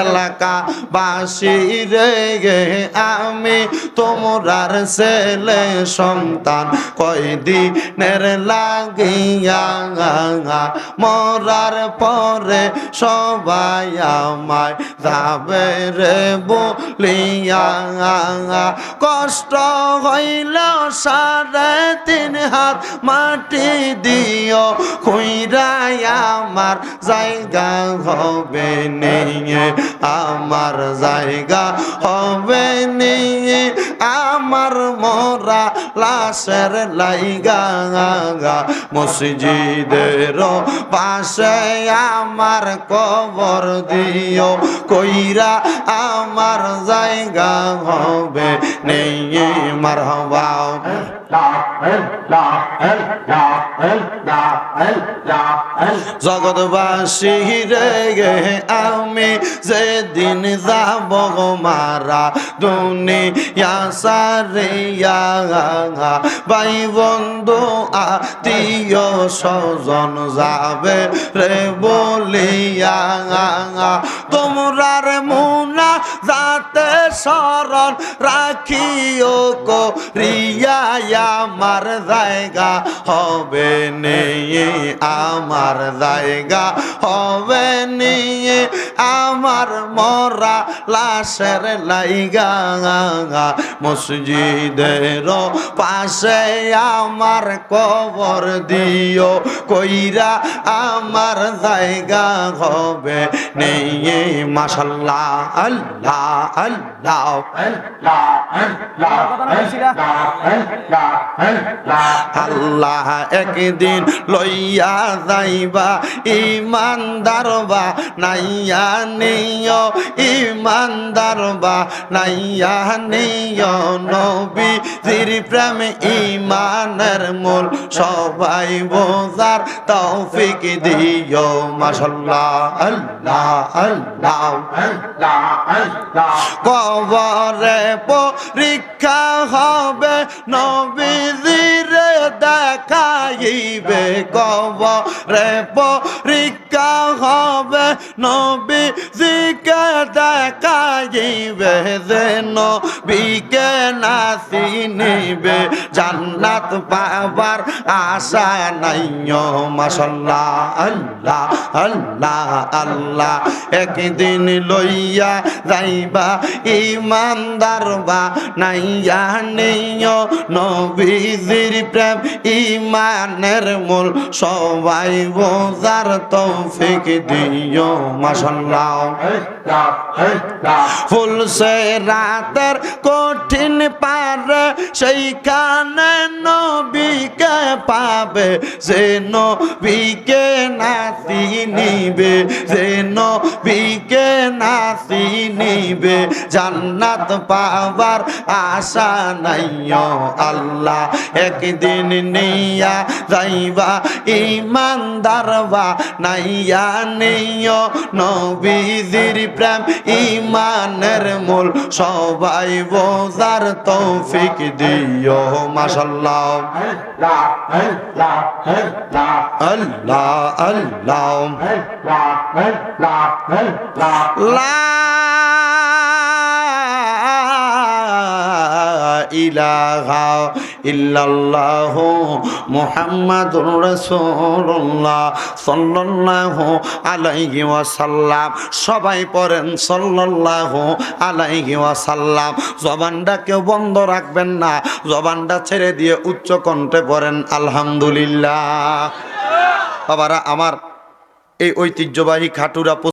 এলাকা বাসি রে গে আমি তোমরার ছেলে সন্তান। কয়দিনের লাগিয়া মরার পরে সবাই আমায় যাবে রে বলিয়া কষ্ট হইল সাড়ে তিন হাত মাটি দিও, খুইরাই আমার জায়গা হবে নিয়ে। আমার জায়গা হবে নিয়ে আমার মরা লাশের লাইগা মসজিদের পাশে আমার কবর দিও। কইরা আমার জায়গা হবে নেই মার হবা জগৎবাসী রে গে আমি যেদিন যাব মারা, দুনিয়া সারিয়া ভাই বন্ধু, আত্মীয় স্বজন যাবে রে বলিয়া যাতে স্মরণ রাখিও কো রিয়া, আমার জায়গা হবে নেই আমার জায়গা হবে নিয়ে, আমার মরা লাশের লাইগা, মসজিদের পাশে আমার কবর দিও, কইরা আমার জায়গা হবে নেই মাশাল্লাহ, আল্লাহ আল্লাহ। আল্লাহ একদিন লইয়া যাইবা ইমানদার বা নাইয়া নিয় ইমানদার বা নাইয়া নিয় নবী জির প্রেম ইমানের মূল, সবাই বোঝার তৌফিক দিও, মাশাল্লাহ আল্লাহ আল্লাহ। কবরে পরীক্ষা হবে নবীজিরে দেখাইবে কবরে পরীক্ষা হবে, নবীজিকে দেখাইবে যে নবীকে না চিনিবে জান্নাত পাবার আশা নাই মাশাল্লাহ, আল্লাহ আল্লাহ আল্লাহ। একদিন লইয়া যাইবা, ইমানদার বা নাইয়া নেইয় নবীজির প্রেম, ইমানের মূল সবাই বোঝার তৌফিক দিও মাশাল্লাহ ফুলসে রাতের কঠিন পারে সেইখানে নবীকে পাবে যে নবীকে নাতি নিবে যে নবীকে নাতি নিবে। জান্নাত পাবার আশা নাইও আল্লাহ। একদিন নিয়া যাইবা ইমানদার বা নাইয়া নেইও নবীজির প্রেম ইমানের মূল সবাই বোঝার তৌফিক দিও মাশাল্লাহ আল্লাহ আল্লাহ। লা ইলাহা ইল্লাল্লাহ মুহাম্মাদুর রাসূলুল্লাহ সাল্লাল্লাহু আলাইহি ওয়াসাল্লাম। সবাই পড়েন সাল্লাল্লাহু আলাইহি ওয়াসাল্লাম। জবানটা কেউ বন্ধ রাখবেন না। জবানটা ছেড়ে দিয়ে উচ্চ কণ্ঠে পড়েন, আলহামদুলিল্লাহ। বাবারা, আমার এই ঐতিহ্যবাহী খাটুরা